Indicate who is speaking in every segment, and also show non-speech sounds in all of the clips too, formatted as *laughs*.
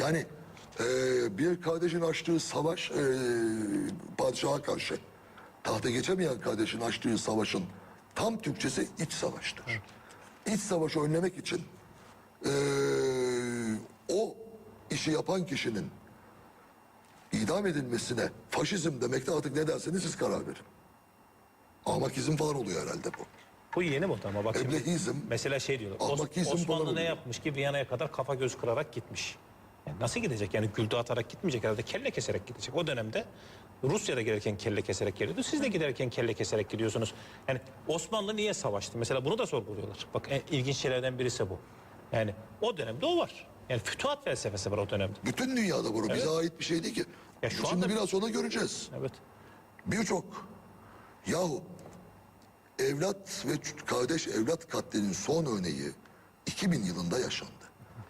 Speaker 1: Yani e, bir kardeşin açtığı savaş e, padişaha karşı tahta geçemeyen kardeşin açtığı savaşın tam Türkçesi iç savaştır. İç savaşı önlemek için e, o işi yapan kişinin idam edilmesine faşizm demekte artık ne derseniz siz karar verin. Ahmakizm falan oluyor herhalde bu.
Speaker 2: Bu yeni moda ama bak şimdi.
Speaker 1: Eblehizm,
Speaker 2: Mesela şey diyorlar.
Speaker 1: Ahmakizm
Speaker 2: Osmanlı ne yapmış ki Viyana'ya kadar kafa göz kırarak gitmiş. Yani nasıl gidecek? Yani güldü atarak gitmeyecek herhalde. Kelle keserek gidecek. O dönemde Rusya'da gelirken kelle keserek geliyordu. Siz de giderken kelle keserek gidiyorsunuz. Yani Osmanlı niye savaştı? Mesela bunu da sorguluyorlar. Bak en ilginç şeylerden birisi bu. Yani o dönemde o var. Yani fütuhat felsefesi var o dönemde.
Speaker 1: Bütün dünyada bu. Bize ait bir şey değil ki.
Speaker 2: Ya şu
Speaker 1: Şimdi
Speaker 2: anda-
Speaker 1: biraz sonra göreceğiz.
Speaker 2: Evet.
Speaker 1: Birçok yahu evlat ve kardeş evlat katlinin son örneği 2000 yılında yaşandı.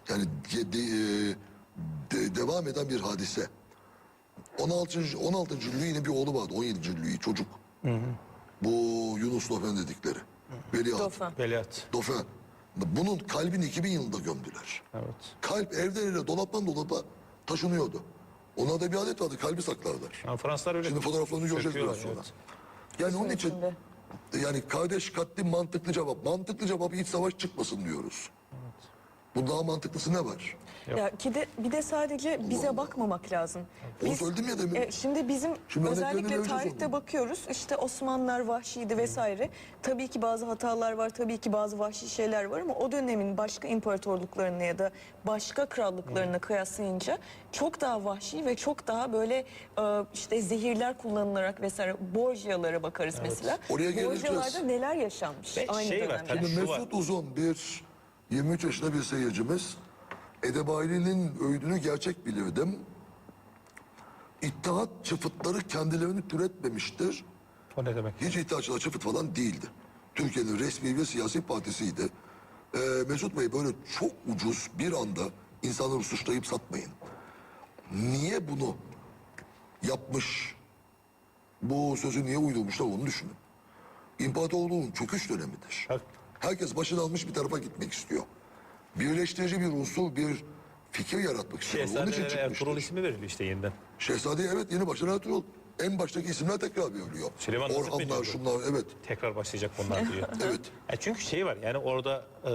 Speaker 1: Yani de- de- de- devam eden bir hadise. 16. 16. Louis'nin bir oğlu vardı. 17. Louis çocuk. Bu Yunus Dauphin dedikleri. Veliaht.
Speaker 3: Dauphin.
Speaker 2: Veliaht.
Speaker 1: Dauphin. Bunun kalbini 2000 yılında gömdüler.
Speaker 2: Evet.
Speaker 1: Kalp evden ele dolaptan dolaba taşınıyordu. Ona da bir adet vardı. Kalbi saklarlar.
Speaker 2: Yani Fransızlar öyle
Speaker 1: Şimdi fotoğraflarını göreceğiz biraz sonra.
Speaker 2: evet.
Speaker 1: Yani onun için
Speaker 3: içinde.
Speaker 1: yani kardeş katli mantıklı cevap. Mantıklı cevap iç savaş çıkmasın diyoruz. Bu daha mantıklısı ne var?
Speaker 3: Ya ki de bir de sadece bize bakmamak lazım.
Speaker 1: Onu söyledim ya demin.
Speaker 3: e, şimdi bizim
Speaker 1: Şimdi örneklerini
Speaker 3: özellikle
Speaker 1: vereceğiz
Speaker 3: tarihte
Speaker 1: onu.
Speaker 3: bakıyoruz. İşte Osmanlılar vahşiydi vesaire. Tabii ki bazı hatalar var, tabii ki bazı vahşi şeyler var ama o dönemin başka imparatorluklarına ya da başka krallıklarına kıyaslayınca çok daha vahşi ve çok daha böyle e, işte zehirler kullanılarak vesaire Borgia'lara bakarız mesela.
Speaker 1: Oraya geleceğiz.
Speaker 3: Borgia'larda neler yaşanmış
Speaker 2: Ve
Speaker 3: aynı
Speaker 2: şey var,
Speaker 3: dönemde.
Speaker 2: tabii.
Speaker 1: Şimdi
Speaker 2: şu var.
Speaker 1: Mesut Uzun bir 23 yaşında bir seyircimiz. Edebali'nin öğüdünü gerçek bilirdim. İttihat çıfıtları kendilerini türetmemiştir.
Speaker 2: O ne demek?
Speaker 1: Hiç İttihatçılar çıfıt falan değildi. Türkiye'nin resmi bir siyasi partisiydi. Ee, Mesut Bey böyle çok ucuz bir anda insanları suçlayıp satmayın. Niye bunu yapmış? Bu sözü niye uydurmuşlar onu düşünün. İmparatorluğun çöküş dönemidir.
Speaker 2: Evet.
Speaker 1: Herkes başını almış bir tarafa gitmek istiyor. Birleştirici bir unsur, bir fikir yaratmak istiyor. Onun için
Speaker 2: Ertuğrul
Speaker 1: çıkmıştır.
Speaker 2: ismi veriliyor işte yeniden.
Speaker 1: Şehzade evet yeni başına Ertuğrul. En baştaki isimler tekrar veriliyor.
Speaker 2: Süleyman Nazım
Speaker 1: Orhanlar şunlar evet.
Speaker 2: Tekrar başlayacak bunlar diyor. *laughs*
Speaker 1: Evet.
Speaker 2: Ya çünkü şey var yani orada e,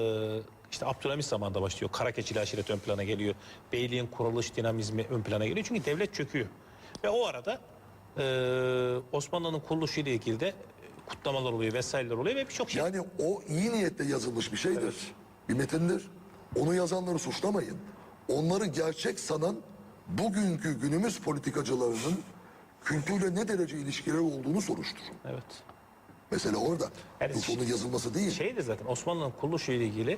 Speaker 2: işte Abdülhamit zamanında başlıyor. Karakeçili aşiret ön plana geliyor. Beyliğin kuruluş dinamizmi ön plana geliyor. Çünkü devlet çöküyor. Ve o arada e, Osmanlı'nın kuruluşu ile ilgili de kutlamalar oluyor vesaireler oluyor ve birçok şey.
Speaker 1: Yani o iyi niyetle yazılmış bir şeydir. Bir metindir. Onu yazanları suçlamayın. Onları gerçek sanan bugünkü günümüz politikacılarının kültürle ne derece ilişkileri olduğunu soruşturun.
Speaker 2: Evet.
Speaker 1: Mesela orada.
Speaker 2: Yani
Speaker 1: Yoksa onun yazılması değil.
Speaker 2: Şey de zaten Osmanlı'nın kuruluşu ile ilgili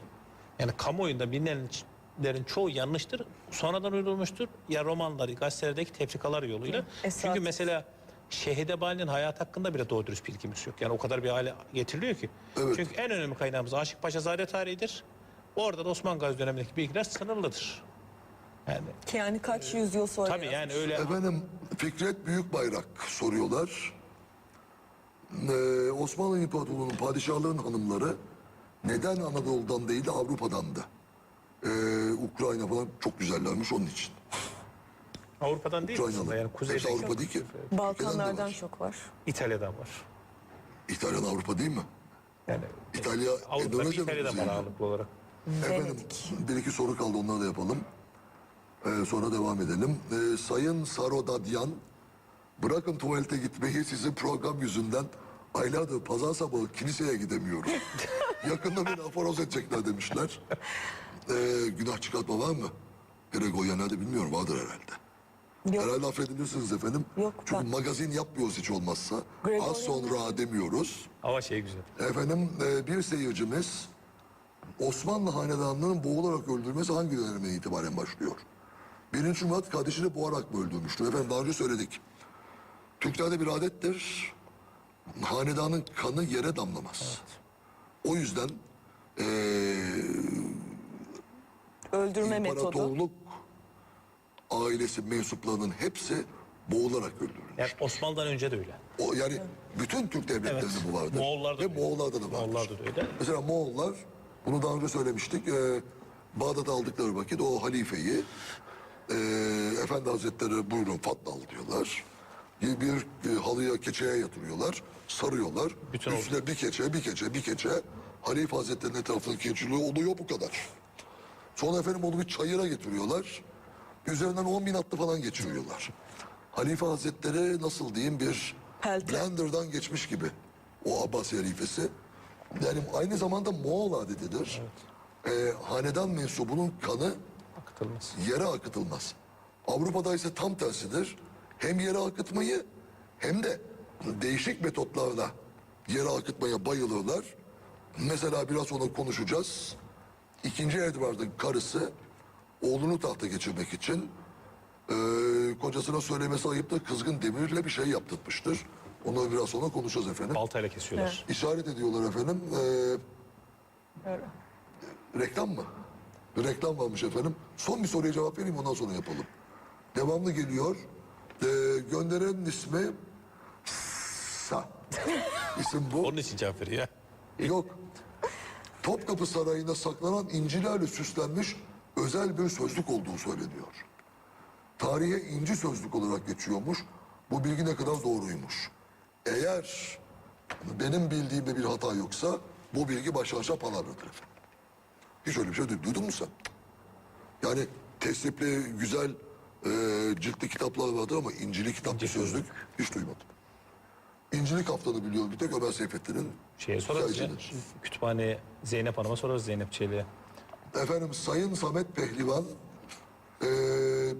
Speaker 2: yani kamuoyunda bilinenlerin çoğu yanlıştır. Sonradan uydurulmuştur. Ya romanları, gazetelerdeki tefrikalar yoluyla.
Speaker 3: Esas.
Speaker 2: Çünkü mesela Şehide Bali'nin hayat hakkında bile doğru dürüst bilgimiz yok. Yani o kadar bir hale getiriliyor ki.
Speaker 1: Evet.
Speaker 2: Çünkü en önemli kaynağımız Aşık Paşazade tarihidir. Orada da Osman Gazi dönemindeki bilgiler sınırlıdır. Yani
Speaker 3: Ki yani kaç yüzyıl sonra
Speaker 2: tabii yani öyle
Speaker 1: Efendim Fikret Büyükbayrak soruyorlar. Ee, Osmanlı İmparatorluğu'nun padişahların hanımları neden Anadolu'dan değil de Avrupa'dandı? Ee, Ukrayna falan çok güzellermiş onun için.
Speaker 2: Avrupa'dan değil aslında
Speaker 1: Ukraynalı.
Speaker 2: yani
Speaker 1: Hepsi
Speaker 2: kuzeydeki
Speaker 1: Avrupa değil ki. Ülkeden de
Speaker 3: Balkanlardan
Speaker 1: var.
Speaker 3: çok var.
Speaker 2: İtalya'dan var.
Speaker 1: İtalyan Avrupa değil mi?
Speaker 2: Yani
Speaker 1: İtalya,
Speaker 2: Avrupa'da
Speaker 1: Endonezya mı
Speaker 2: İtalya'dan var ağırlıklı olarak.
Speaker 1: Efendim
Speaker 3: Venedik.
Speaker 1: bir iki soru kaldı onları da yapalım. Ee, sonra devam edelim. Ee, Sayın Sarodadyan, bırakın tuvalete gitmeyi sizin program yüzünden aylardır pazar sabahı kiliseye gidemiyorum. *laughs* Yakında beni aforoz edecekler demişler. Ee, günah çıkartma var mı? Gregorya nerede bilmiyorum vardır herhalde.
Speaker 3: Yok.
Speaker 1: Herhalde affedilirsiniz efendim.
Speaker 3: Yok,
Speaker 1: Çünkü
Speaker 3: ben-
Speaker 1: magazin yapmıyoruz hiç olmazsa.
Speaker 3: Gregorya
Speaker 1: Az sonra demiyoruz.
Speaker 2: Hava şey güzel.
Speaker 1: Efendim e, bir seyircimiz Osmanlı hanedanlarının boğularak öldürülmesi hangi dönemden itibaren başlıyor? Birinci Murat kardeşini boğarak mı öldürmüştür? Efendim daha önce söyledik. Türklerde bir adettir. Hanedanın kanı yere damlamaz. O yüzden e,
Speaker 3: Öldürme metodu.
Speaker 1: Ailesi mensuplarının hepsi boğularak öldürülür.
Speaker 2: Yani Osmanlı'dan önce de öyle.
Speaker 1: O yani bütün Türk devletlerinde
Speaker 2: Evet.
Speaker 1: bu vardır.
Speaker 2: Moğollarda
Speaker 1: Ve
Speaker 2: da öyle.
Speaker 1: Moğollarda da vardır.
Speaker 2: Moğollarda da öyle.
Speaker 1: Mesela Moğollar, bunu daha önce söylemiştik, e, Bağdat'ı aldıkları vakit o halifeyi Ee, Efendi Hazretleri buyurun fattal diyorlar. Bir, bir e, halıya keçeye yatırıyorlar. Sarıyorlar.
Speaker 2: Bütün
Speaker 1: Üstüne bir keçe, bir keçe, bir keçe. Halife Hazretleri'nin etrafında keçiliği oluyor bu kadar. Sonra efendim onu bir çayıra getiriyorlar. Üzerinden 10 bin atlı falan geçiriyorlar. Halife Hazretleri nasıl diyeyim bir
Speaker 3: Pelte.
Speaker 1: blenderdan geçmiş gibi. O Abbas halifesi. Yani aynı zamanda Moğol adetidir. Ee, hanedan mensubunun kanı
Speaker 2: Akıtılmaz.
Speaker 1: yere akıtılmaz. Avrupa'da ise tam tersidir. Hem yere akıtmayı hem de değişik metotlarla yere akıtmaya bayılırlar. Mesela biraz sonra konuşacağız. İkinci Edward'ın karısı oğlunu tahta geçirmek için eee, kocasına söylemesi ayıptır. Kızgın demirle bir şey yaptırmıştır. Onu biraz sonra konuşacağız efendim.
Speaker 2: Baltayla kesiyorlar.
Speaker 1: İşaret ediyorlar efendim. Eee
Speaker 3: Öyle.
Speaker 1: Reklam mı? Bir reklam varmış efendim. Son bir soruya cevap vereyim ondan sonra yapalım. Devamlı geliyor. Ee, gönderenin ismi Sa. *laughs* İsim bu.
Speaker 2: Onun için cevap veriyor. ya.
Speaker 1: Yok. Topkapı Sarayı'nda saklanan incilerle süslenmiş özel bir sözlük olduğu söyleniyor. Tarihe inci sözlük olarak geçiyormuş. Bu bilgi ne kadar doğruymuş. Eğer benim bildiğimde bir hata yoksa bu bilgi başlı aşağı palavradır efendim. Hiç öyle bir şey duy- duydun mu sen? Yani tesipli, güzel e, ciltli kitaplar vardır ama incili kitaplı sözlük hiç duymadım. İncili haftanı biliyorum bir tek Ömer Seyfettin'in
Speaker 2: Şeye sorarız ya.
Speaker 1: hikayecidir.
Speaker 2: Kütüphane Zeynep Hanım'a sorarız Zeynep Çelik'e.
Speaker 1: Efendim Sayın Samet Pehlivan eee,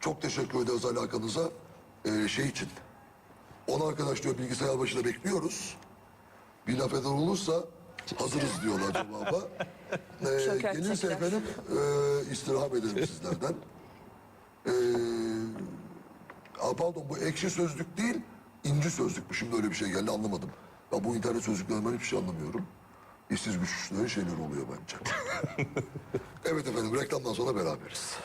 Speaker 1: çok teşekkür ederiz alakanıza Eee, şey için. On arkadaş diyor bilgisayar başında bekliyoruz. Bir laf eden olursa hazırız diyorlar cevaba. *laughs* Eee
Speaker 3: Şoker
Speaker 1: gelirse
Speaker 3: çeker.
Speaker 1: efendim eee istirham ederim sizlerden. Eee aa, pardon bu ekşi sözlük değil inci sözlük. Şimdi öyle bir şey geldi anlamadım. Ya bu internet sözlüklerinden hiçbir şey anlamıyorum. İşsiz güçlülerin şeyleri oluyor bence. *laughs* evet efendim reklamdan sonra beraberiz.